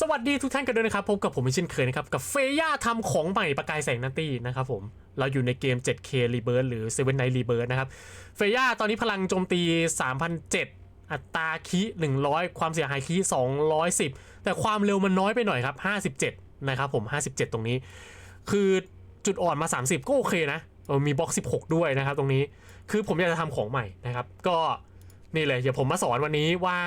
สวัสดีทุกท่านกันด้วยนะครับพบกับผมเช่นเคยนะครับ กับเฟย่าทำของใหม่ประกายแสงนัตตี้นะครับผม เราอยู่ในเกม 7K Rebirth หรือ Seven Night Rebirth นะครับ เฟย่าตอนนี้พลังโจมตี 3,007 อัตราคี 100 ความเสียหายคี 210 แต่ความเร็วมันน้อยไปหน่อยครับ 57 นะครับผม 57 ตรงนี้ คือจุดอ่อนมา 30 ก็โอเคนะ มีบล็อก 16 ด้วยนะครับตรงนี้ คือผมอยากจะทำของใหม่นะครับ ก็นี่เลยเดี๋ยวผมมาสอนวันนี้ว่า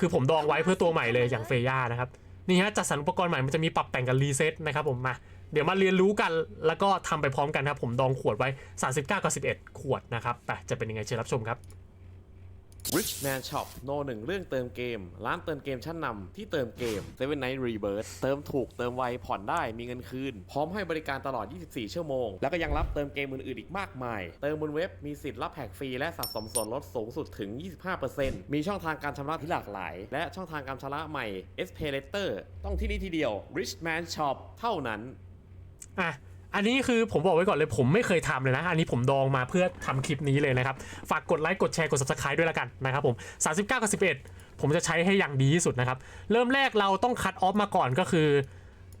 คือผมดองไว้เพื่อตัวใหม่เลยอย่างเฟย่านะครับนี่ฮะจัดสรรอุปกรณ์ใหม่มันจะมีปรับแต่งกับรีเซ็ตนะครับผมมาเดี๋ยวมาเรียนรู้กันแล้วก็ทำไปพร้อมกันครับผมดองขวดไว้ 39 กับ 11 ขวดนะครับไปจะเป็นยังไงเชิญรับชมครับ Rich Man Shop โนหนึ่งเรื่องเติมเกม ร้านเติมเกมชั้นนำที่เติมเกม Seven Night Rebirth เติมถูกเติมไว ผ่อนได้มีเงินคืน พร้อมให้บริการตลอด 24 ชั่วโมง แล้วก็ยังรับเติมเกมอื่นๆอีกมากมาย เติมบนเว็บมีสิทธิ์รับแพ็กฟรีและสะสมส่วนลดสูงสุดถึง 25%มีช่องทางการชำระที่หลากหลาย และช่องทางการชำระใหม่ S Pay Later ต้องที่นี่ทีเดียว Rich Man Shop เท่านั้นอะ อันนี้คือผมบอกไว้ก่อนเลยผมไม่เคยทำเลยนะ อันนี้ผมดองมาเพื่อทำคลิปนี้เลยนะครับ ฝากกดไลค์กดแชร์กด subscribe ด้วยละกันนะครับผม39กับ11 ผมจะใช้ให้อย่างดีที่สุดนะครับ เริ่มแรกเราต้องคัดออฟมาก่อนก็คือ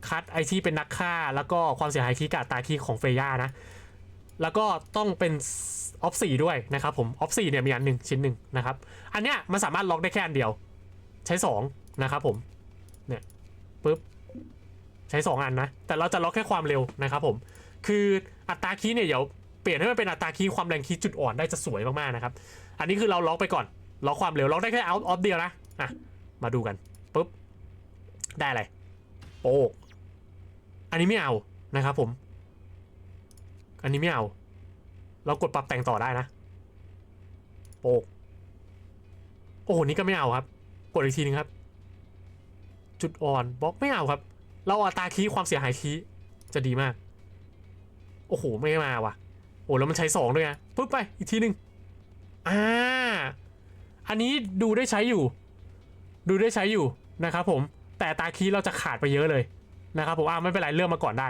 คัดไอที่เป็นนักฆ่า แล้วก็ความเสียหายคีกาตาคีของเฟย่านะ แล้วก็ต้องเป็นออฟสี่ด้วยนะครับผมออฟสี่เนี่ยมีอันหนึ่งชิ้นหนึ่งนะครับ อันเนี้ยมันสามารถล็อกได้แค่อันเดียว ใช้สองนะครับผมเนี่ยปึ๊บ ใช้ 2 อันนะ แต่เราจะล็อกแค่ความเร็วนะครับผม คืออัตราคีย์เนี่ยเดี๋ยวเปลี่ยนให้มันเป็นอัตราคีย์ความแรงคีย์จุดอ่อนได้จะสวยมากๆนะครับ อันนี้คือเราล็อกไปก่อน ล็อกความเร็ว ล็อกได้แค่ out of เดียวนะ อะ มาดูกันปุ๊บ ได้อะไรโป๊กอันนี้ไม่เอานะครับผม อันนี้ไม่เอา เรากดปรับแต่งต่อได้นะโป๊กโอ้โหนี่ก็ไม่เอาครับ กดอีกทีนึงครับ จุดอ่อนบล็อกไม่เอาครับ เราอัตราคีความเสียหายคีจะดีมาก โอ้โห ไม่มาว่ะ โอ้แล้วมันใช้สองด้วยไงปุ๊บไปอีกทีหนึ่งอ่า อันนี้ดูได้ใช้อยู่ ดูได้ใช้อยู่นะครับผม แต่ตาคีเราจะขาดไปเยอะเลยนะครับผมอ่าไม่เป็นไรเลือกมาก่อนได้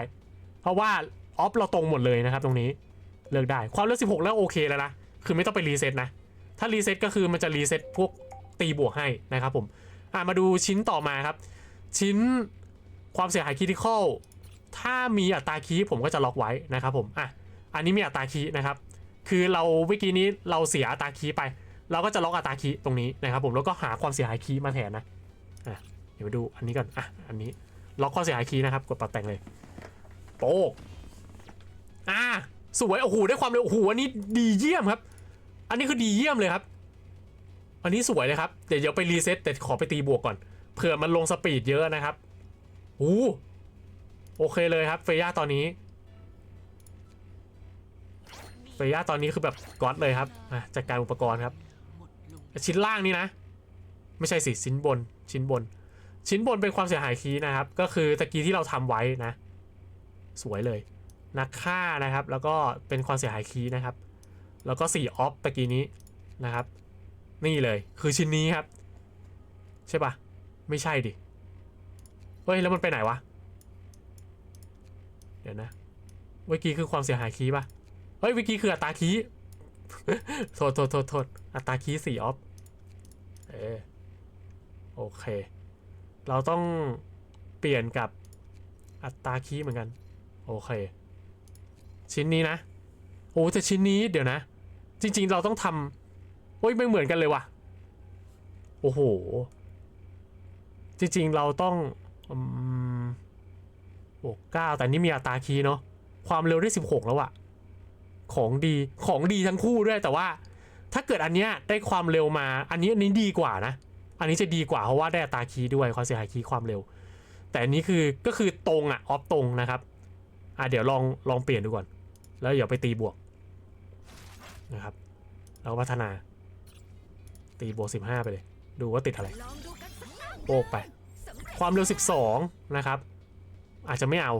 เพราะว่าออฟเราตรงหมดเลยนะครับตรงนี้ เลือกได้ ความเลือก16 แล้วโอเคแล้วนะ คือไม่ต้องไปรีเซ็ตนะ ถ้ารีเซ็ตก็คือมันจะรีเซ็ตพวกตีบวกให้นะครับผม อ่ามาดูชิ้นต่อมาครับ ชิ้น ความเสียหายคริติคอลถ้ามีอัตราคีย์ผมก็จะล็อกไว้นะครับผมอะอันนี้มีอัตราคีย์นะครับ คือเราเมื่อกี้นี้เราเสียอัตราคีย์ไป เราก็จะล็อกอัตราคีย์ตรงนี้นะครับผมแล้วก็หาความเสียหายคีย์มาแทนนะอะเดี๋ยวดูอันนี้ก่อนอะอันนี้ล็อกความเสียหายคีย์นะครับกดปรับแต่งเลยโป๊กอะสวยโอ้โหได้ความเร็วโอ้โหอันนี้ดีเยี่ยมครับ อันนี้คือดีเยี่ยมเลยครับ อันนี้สวยเลยครับเดี๋ยวเดี๋ยวไปรีเซ็ตแต่ขอไปตีบวกก่อนเผื่อมันลงสปีดเยอะนะครับ อ้โอเคเลยครับเฟย่าตอนนี้เฟย่าตอนนี้คือแบบก๊อตเลยครับจัดการอุปกรณ์ครับ ชิ้นล่างนี่นะ ไม่ใช่สิชิ้นบน ชิ้นบน ชิ้นบนเป็นความเสียหายคีนะครับ ก็คือตะกี้ที่เราทำไว้นะ สวยเลย นักฆ่านะครับ แล้วก็เป็นความเสียหายคีนะครับ แล้วก็4ออฟตะกี้นี้นะครับ นี่เลยคือชิ้นนี้ครับ ใช่ปะไม่ใช่ดิ ฮ้ย แล้วมันไปไหนวะ เดี๋ยวนะเมื่อกี้คือความเสียหายคีย์ปะเฮ้ยเมื่อกี้คืออัตราคีย์โทษโทษโทษโทษอัตราคีสี่ออฟ เออโอเค เราต้องเปลี่ยนกับอัตราคีเหมือนกัน โอเค ชิ้นนี้นะ โอ้แต่ชิ้นนี้เดี๋ยวนะ จริง ๆ เราต้องทำโอ้ยไม่เหมือนกันเลยว่ะ โอ้โห จริง ๆ เราต้อง อืมโอ้เก้าแต่นี่มีอัตราคีเนาะความเร็วได้สิบหกแล้วอะของดีของดีทั้งคู่ด้วยแต่ว่า ถ้าเกิดอันเนี้ยได้ความเร็วมา อันนี้อันนี้ดีกว่านะ อันนี้จะดีกว่าเพราะว่าได้อัตราคีด้วยความเสียหายคีความเร็ว แต่อันนี้คือก็คือตรงอะออฟตรงนะครับอะเดี๋ยวลองลองเปลี่ยนดูก่อน แล้วเดี๋ยวไปตีบวกนะครับแล้วพัฒนา ตีบวกสิบห้าไปเลย ดูว่าติดอะไรลองดูกันสักหน่อยโปกไป ความเร็ว 12 นะครับ อาจจะไม่เอา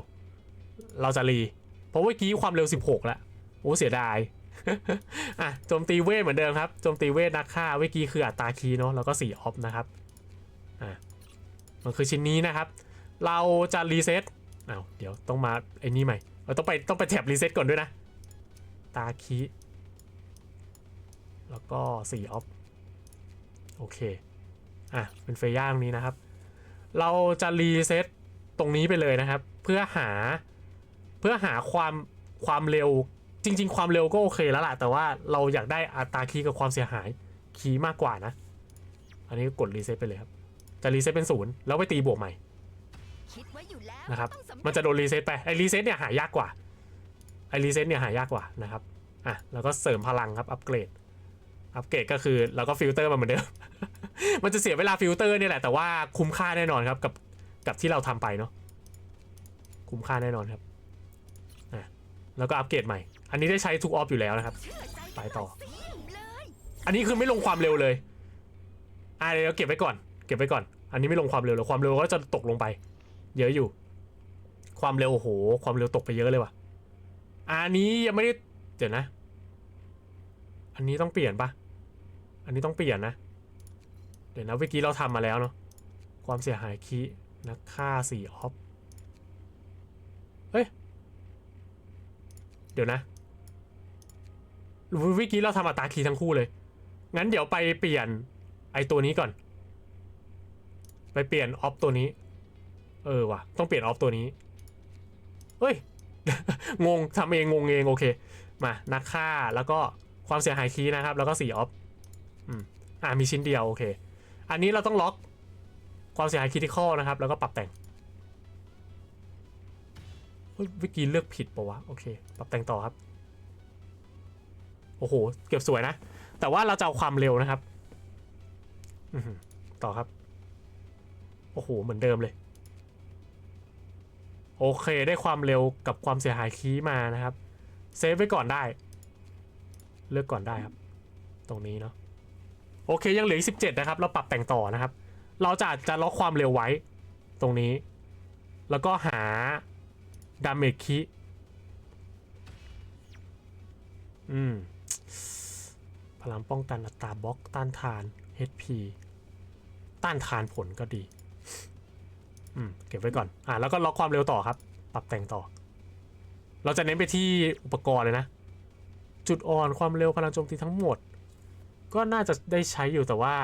เราจะรี เพราะเมื่อกี้ความเร็ว 16 แล้ว โอ้เสียดาย อะโจมตีเวทเหมือนเดิมครับ โจมตีเวทนักฆ่า เมื่อกี้คืออัตราคีเนาะ แล้วก็4ออฟนะครับ อะ มันคือชิ้นนี้นะครับ เราจะรีเซ็ตอ้าวเดี๋ยวต้องมาไอ้นี่ใหม่ เราต้องไปต้องไปแท็บรีเซ็ตก่อนด้วยนะ ตาคีแล้วก็4ออฟ โอเค อะ เป็นเฟย่าตรงนี้นะครับ เราจะรีเซ็ตตรงนี้ไปเลยนะครับ เพื่อหาเพื่อหาความความเร็วจริง ๆ ความเร็วก็โอเคแล้วล่ะ แต่ว่าเราอยากได้อัตราคีกับความเสียหายคีมากกว่านะ อันนี้กดรีเซ็ตไปเลยครับ จะรีเซ็ตเป็นศูนย์แล้วไปตีบวกใหม่นะครับมันจะโดนรีเซ็ตไปไอรีเซ็ตเนี่ยหายากกว่าไอรีเซ็ตเนี่ยหายากกว่านะครับอะแล้วก็เสริมพลังครับอัปเกรดอัปเกรดก็คือเราก็ฟิลเตอร์มาเหมือนเดิม มันจะเสียเวลาฟิลเตอร์เนี่ยแหละแต่ว่าคุ้มค่าแน่นอนครับกับกับที่เราทำไปเนาะคุ้มค่าแน่นอนครับอะแล้วก็อัปเกรดใหม่ อันนี้ได้ใช้ทุกออฟอยู่แล้วนะครับ ไปต่อ อันนี้คือไม่ลงความเร็วเลยอ่าเดี๋ยวเราเก็บไว้ก่อน เก็บไว้ก่อน อันนี้ไม่ลงความเร็วเลยความเร็วก็จะตกลงไป เยอะอยู่ ความเร็วโอ้โห ความเร็วตกไปเยอะเลยว่ะ อันนี้ยังไม่ได้เดี๋ยวนะ อันนี้ต้องเปลี่ยนปะอันนี้ต้องเปลี่ยนนะ เดี๋ยวนะเมื่อกี้เราทำมาแล้วเนาะความเสียหายคีนักฆ่าสี่ออฟเฮ้ย เดี๋ยวนะหรือวิกี้เราทำอัตราคีทั้งคู่เลย งั้นเดี๋ยวไปเปลี่ยนไอตัวนี้ก่อน ไปเปลี่ยนออฟตัวนี้ เออว่ะ ต้องเปลี่ยนออฟตัวนี้เฮ้ย งงทำเองงงเองโอเค มานักฆ่าแล้วก็ความเสียหายคีนะครับ แล้วก็สี่ออฟ อืม อ่ามีชิ้นเดียวโอเค อันนี้เราต้องล็อกความเสียหายคีย์ที่ข้อนะครับ แล้วก็ปรับแต่งเฮ้ยวิกี้เลือกผิดปะวะ โอเค ปรับแต่งต่อครับ โอ้โห เก็บสวยนะ แต่ว่าเราจะเอาความเร็วนะครับต่อครับ โอ้โห เหมือนเดิมเลย โอเค ได้ความเร็วกับความเสียหายคีย์มานะครับ เซฟไว้ก่อนได้ เลือกก่อนได้ครับ ตรงนี้เนาะ โอเคยังเหลืออีก17 นะครับ เราปรับแต่งต่อนะครับ เราจะจะล็อกความเร็วไว้ตรงนี้ แล้วก็หาดาเมจคีอืมพลังป้องกันอัตราบล็อกต้านทาน HP ต้านทานผลก็ดี อืม เก็บไว้ก่อน อ่าแล้วก็ล็อกความเร็วต่อครับ ปรับแต่งต่อ เราจะเน้นไปที่อุปกรณ์เลยนะ จุดอ่อนความเร็วพลังโจมตีทั้งหมด ก็น่าจะได้ใช้อยู่แต่ว่า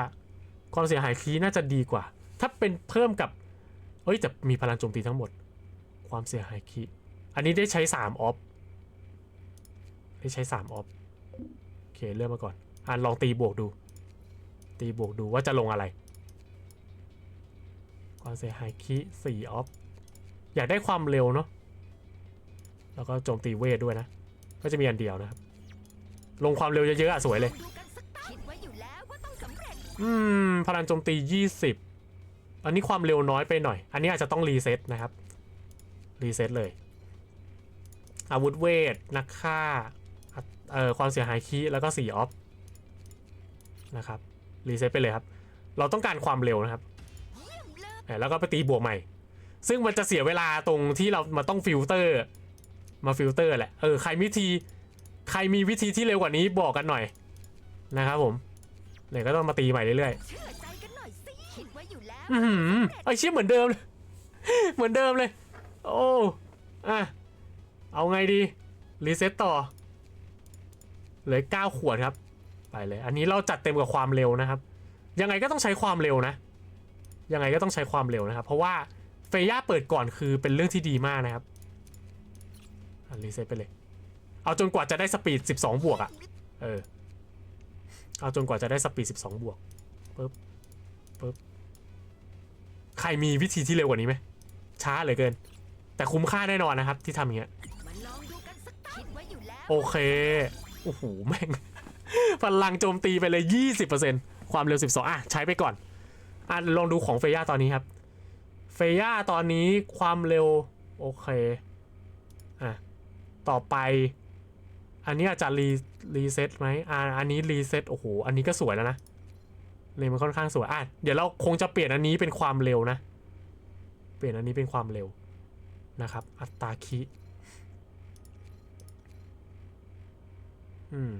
ความเสียหายคีน่าจะดีกว่า ถ้าเป็นเพิ่มกับ เอ้ยแต่มีพลังโจมตีทั้งหมด ความเสียหายคีอันนี้ได้ใช้3ออฟได้ใช้3ออฟโอเคเลื่อนมาก่อนอ่านลองตีบวกดู ตีบวกดูว่าจะลงอะไร ความเสียหายคีสี่ออฟอยากได้ความเร็วเนาะแล้วก็โจมตีเวทด้วยนะ ก็จะมีอันเดียวนะครับ ลงความเร็วเยอะๆอะสวยเลย อืม พลังโจมตี 20 อันนี้ความเร็วน้อยไปหน่อย อันนี้อาจจะต้องรีเซ็ตนะครับ รีเซ็ตเลย อาวุธเวท นักฆ่า เอ่อ ความเสียหายคีแล้วก็4ออฟ นะครับ รีเซ็ตไปเลยครับ เราต้องการความเร็วนะครับ แล้วก็ไปตีบวกใหม่ ซึ่งมันจะเสียเวลาตรงที่เรามาต้องฟิลเตอร์ มาฟิลเตอร์แหละ เออ ใครวิธี ใครมีวิธีที่เร็วกว่านี้บอกกันหน่อยนะครับผม เนี่ยก็ต้องมาตีใหม่เรื่อยๆเชื่อใจกันหน่อยสิคิดไว้อยู่แล้วอือหือไอเชี่ยเหมือนเดิมเลย เหมือนเดิมเลย โอ้อะเอาไงดี รีเซ็ตต่อ เหลือเก้าขวดครับ ไปเลย อันนี้เราจัดเต็มกับความเร็วนะครับ ยังไงก็ต้องใช้ความเร็วนะ ยังไงก็ต้องใช้ความเร็วนะครับ เพราะว่าเฟย่าเปิดก่อนคือเป็นเรื่องที่ดีมากนะครับอะรีเซ็ตไปเลย เอาจนกว่าจะได้สปีด 12 บวกอะ่ะเออ เอาจนกว่าจะได้สปีด 12 บวกปึ๊บปึ๊บใครมีวิธีที่เร็วกว่านี้ไหม ช้าเหลือเกิน แต่คุ้มค่าแน่นอนนะครับ ที่ทำอย่างเงี้ยมาลองดูกันสักตั้งคิดไว้อยู่แล้วโอเค โอ้โห แม่งพลังโจมตีไปเลย 20%ความเร็ว 12 อะ ใช้ไปก่อน อะ ลองดูของเฟย่าตอนนี้ครับ เฟย่าตอนนี้ความเร็ว โอเค อะ ต่อไป อันนี้อาจจะรีรีเซ็ตไหมอ่าอันนี้รีเซ็ตโอ้โหอันนี้ก็สวยแล้วนะเลยมันค่อนข้างสวยอะเดี๋ยวเราคงจะเปลี่ยนอันนี้เป็นความเร็วนะ เปลี่ยนอันนี้เป็นความเร็วนะครับ อัตราคีอืม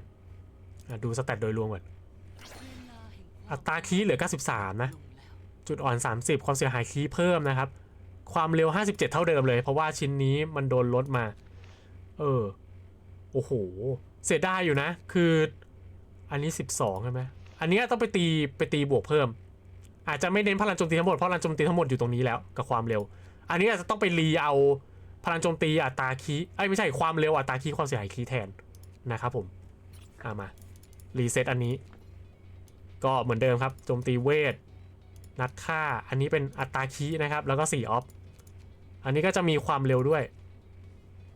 อะดูสแตทโดยรวมก่อนอัตราคีเหลือ 93 นะ จุดอ่อน 30 ความเสียหายคีเพิ่มนะครับ ความเร็ว 57 เท่าเดิมเลย เพราะว่าชิ้นนี้มันโดนลดมา เออ โอ้โห เสียดายอยู่นะ คืออันนี้ 12 ใช่ไหมอันเนี้ยต้องไปตีไปตีบวกเพิ่ม อาจจะไม่เน้นพลังโจมตีทั้งหมดเพราะพลังโจมตีทั้งหมดอยู่ตรงนี้แล้วกับความเร็ว อันนี้อาจจะต้องไปรีเอาพลังโจมตีอัตราคีย์เอ้ไม่ใช่ความเร็วอัตราคีความเสียหายคีแทนนะครับผมเอามารีเซ็ตอันนี้ ก็เหมือนเดิมครับโจมตีเวทนัดค่า อันนี้เป็นอัตราคีนะครับ แล้วก็4ออฟอันนี้ก็จะมีความเร็วด้วย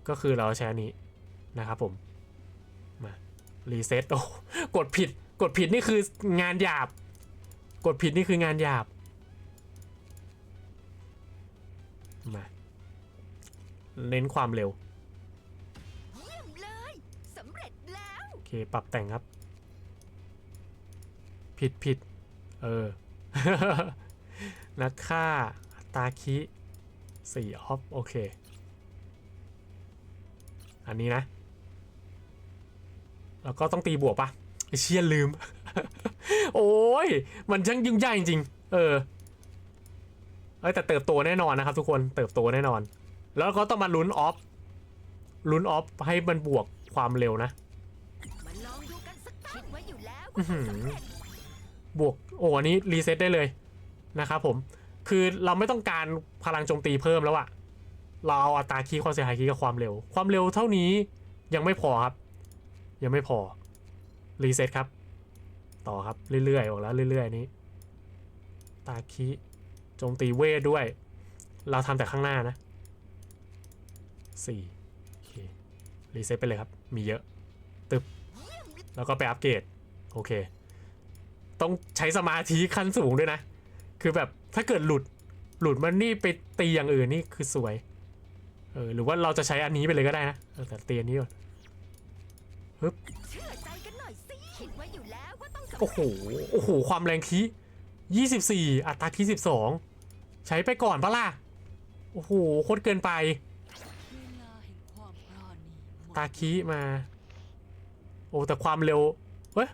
ก็คือเราใช้อันนี้ นะครับผม มารีเซ็ตโอ้กดผิด กดผิดนี่คืองานหยาบ กดผิดนี่คืองานหยาบ มาเน้นความเร็วเยี่ยมเลยสำเร็จแล้วโอเคปรับแต่งครับ ผิดผิดเออ นัดค่าอัตราคิสี่ออฟ โอเค อันนี้นะ แล้วก็ต้องตีบวกปะเชี่ยลืม โอ้ย มันช่างยุ่งยากจริงๆเออเอ้แต่เติบโตแน่นอนนะครับทุกคนเติบโตแน่นอน แล้วก็ต้องมาลุ้นออฟลุ้นออฟให้มันบวกความเร็วนะมาลองดูกันววบวกโอ้อันนี้รีเซ็ตได้เลยนะครับผมคือเราไม่ต้องการพลังโจมตีเพิ่มแล้วอะเราเอาอัตราคีย์ความเสียหายคีย์กับความเร็ว ความเร็วเท่านี้ยังไม่พอครับ ยังไม่พอ รีเซ็ตครับ ต่อครับ เรื่อยๆ ออกแล้วเรื่อยๆ นี้ ตาคีย์โจมตีเวทด้วย เราทำแต่ข้างหน้านะสี่โอเค รีเซ็ตไปเลยครับ มีเยอะ ตึบ แล้วก็ไปอัปเกรด โอเค ต้องใช้สมาธิขั้นสูงด้วยนะ คือแบบถ้าเกิดหลุด หลุดมันนี่ไปตีอย่างอื่นนี่คือสวย เออ หรือว่าเราจะใช้อันนี้ไปเลยก็ได้นะ แต่เตีอันนี้ก่อน เชื่อใจกันหน่อยสิคิดไว้อยู่แล้วว่าต้องสำโอ้เร็จโห โอ้โห ความแรงคียี่สิบสี่อัตราคีสิบสองใช้ไปก่อนปะล่ะ โอ้โห โคตรเกินไป เวลาแห่งความปราณีหมดตาคีมา โอ้ แต่ความเร็วเฮ้ย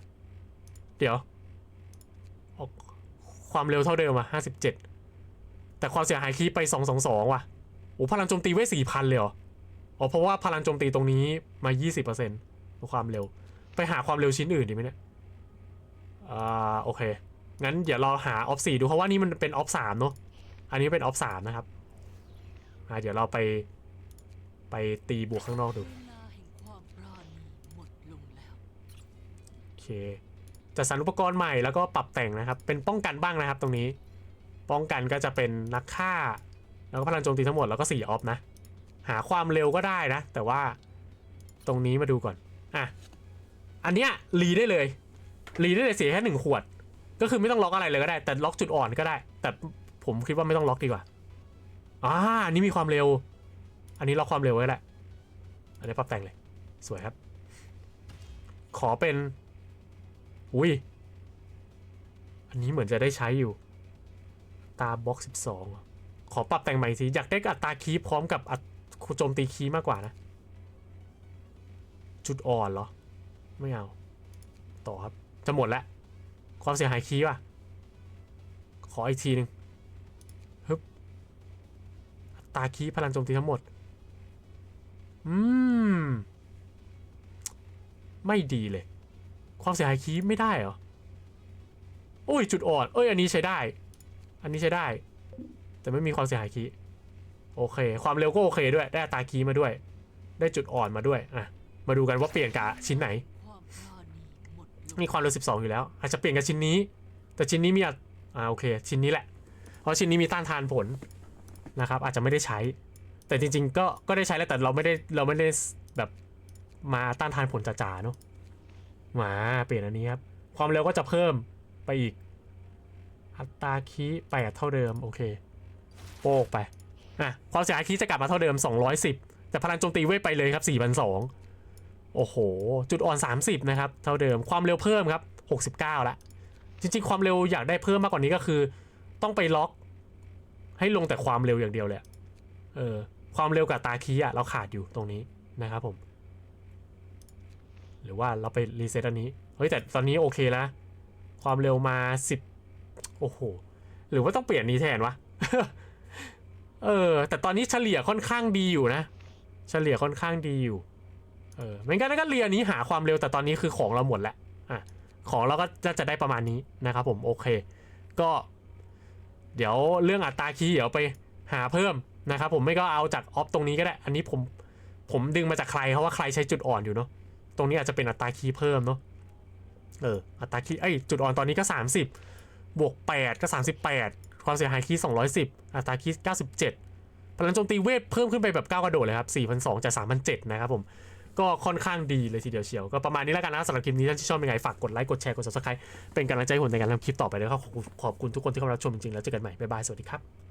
เดี๋ยวออกความเร็วเท่าเดิมอะห้าสิบเจ็ดแต่ความเสียหายคีไปสองสองสองว่ะ โอ้ พลังโจมตีไว้สี่พันเลยเหรอ อ๋อ เพราะว่าพลังโจมตีตรงนี้มายี่สิบเปอร์เซ็นต์ ความเร็ว ไปหาความเร็วชิ้นอื่นดีไหมเนี่ยอ่าโอเค งั้นเดี๋ยวเราหาออฟสี่ดูเพราะว่านี่มันเป็นออฟสามเนอะอันนี้เป็นออฟสามนะครับอ่าเดี๋ยวเราไปไปตีบวกข้างนอกดูโอเคจัดสรรอุปกรณ์ใหม่แล้วก็ปรับแต่งนะครับ เป็นป้องกันบ้างนะครับตรงนี้ ป้องกันก็จะเป็นนักฆ่า แล้วก็พลังโจมตีทั้งหมดแล้วก็4ออฟนะ หาความเร็วก็ได้นะ แต่ว่าตรงนี้มาดูก่อน อะอันเนี้ยรีได้เลยรีได้เลยเสียแค่หนึ่งขวด ก็คือไม่ต้องล็อกอะไรเลยก็ได้ แต่ล็อกจุดอ่อนก็ได้ แต่ผมคิดว่าไม่ต้องล็อกดีกว่าอ่าอันนี้มีความเร็ว อันนี้ล็อกความเร็วไว้แหละอันนี้ปรับแต่งเลย สวยครับ ขอเป็น อุ้ยอันนี้เหมือนจะได้ใช้อยู่ ตาบ็อกสิบสองขอปรับแต่งใหม่สิ อยากได้อัตราคีพร้อมกับอัตโจมตีคีมากกว่านะ จุดอ่อนเหรอ ไม่เอา ต่อครับ จะหมดแล้ว ความเสียหายคีย์ว่ะ ขออีกทีหนึ่งฮึบตาคีย์พลังโจมตีทั้งหมด อืม ไม่ดีเลย ความเสียหายคีย์ไม่ได้เหรอโอ้ยจุดอ่อน เอ้ย อันนี้ใช้ได้ อันนี้ใช้ได้ แต่ไม่มีความเสียหายคีย์โอเค ความเร็วก็โอเคด้วย ได้ตาคีย์มาด้วย ได้จุดอ่อนมาด้วย อะ มาดูกันว่าเปลี่ยนกับชิ้นไหน มีความเร็ว 12 อยู่แล้ว อาจจะเปลี่ยนกับชิ้นนี้ แต่ชิ้นนี้มีอะอ่าโอเค ชิ้นนี้แหละ เพราะชิ้นนี้มีต้านทานผลนะครับ อาจจะไม่ได้ใช้ แต่จริง ๆ ก็ก็ได้ใช้แล้วแต่เราไม่ได้เราไม่ได้แบบมาต้านทานผลจ๋าๆเนาะมาเปลี่ยนอันนี้ครับ ความเร็วก็จะเพิ่มไปอีก อัตราคีแปดเท่าเดิมโอเค โป๊กไปอะความเสียหายคีจะกลับมาเท่าเดิม 210 แต่พลังโจมตีเว้ยไปเลยครับ4,200 โอ้โห จุดอ่อน 30 นะครับ เท่าเดิมความเร็วเพิ่มครับ 69 ละ จริงๆ ความเร็วอยากได้เพิ่มมากกว่านี้ก็คือ ต้องไปล็อก ให้ลงแต่ความเร็วอย่างเดียวเลยเออความเร็วกับตาคีย์อะเราขาดอยู่ตรงนี้นะครับผม หรือว่าเราไปรีเซ็ตอันนี้ เฮ้ยแต่ตอนนี้โอเคแล้วนะความเร็วมา 10 โอ้โห หรือว่าต้องเปลี่ยนนี้แทนวะ เออ แต่ตอนนี้เฉลี่ยค่อนข้างดีอยู่นะ เฉลี่ยค่อนข้างดีอยู่ เออไม่งั้นก็เรียนนี้หาความเร็วแต่ตอนนี้คือของเราหมดแล้วอะของเราก็จะจะได้ประมาณนี้นะครับผมโอเค ก็ เดี๋ยวเรื่องอัตราคีย์เดี๋ยวไปหาเพิ่มนะครับผมไม่ก็เอาจากออฟตรงนี้ก็ได้ อันนี้ผมผมดึงมาจากใครเพราะว่าใครใช้จุดอ่อนอยู่เนาะตรงนี้อาจจะเป็นอัตราคีย์เพิ่มเนาะเอออัตราคีย์เอ้จุดอ่อนตอนนี้ก็ 30 บวก 8 ก็ 38 ความเสียหายคีย์210 อัตราคีย์97พลังโจมตีเวทเพิ่มขึ้นไปแบบก้าวกระโดดเลยครับ4,200จาก3,007นะครับผม ก็ค่อนข้างดีเลยทีเดียวเชียว ก็ประมาณนี้แล้วกันนะสำหรับคลิปนี้ท่านที่ชอบเป็นไงฝากกดไลค์กดแชร์กด subscribe เป็นกำลังใจให้ผมในการทำคลิปต่อไปด้วยครับขอบคุณขอบคุณทุกคนที่เข้ามารับชมจริงๆแล้วเจอกันใหม่บ๊ายบายสวัสดีครับ